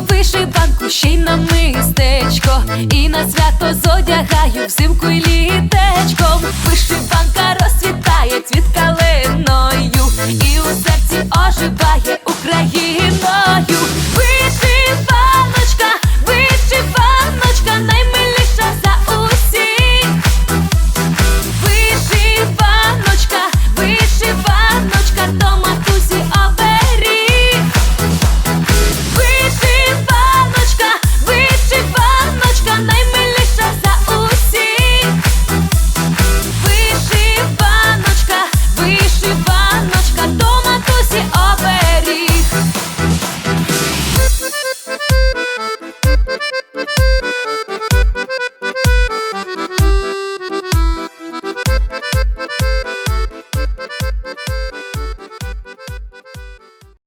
Вишиванку, ще й на мистечко, і на свято зодягаю взимку й літечком. Вишиванка розцвітає цвіт калиною, і у серці оживає Україна.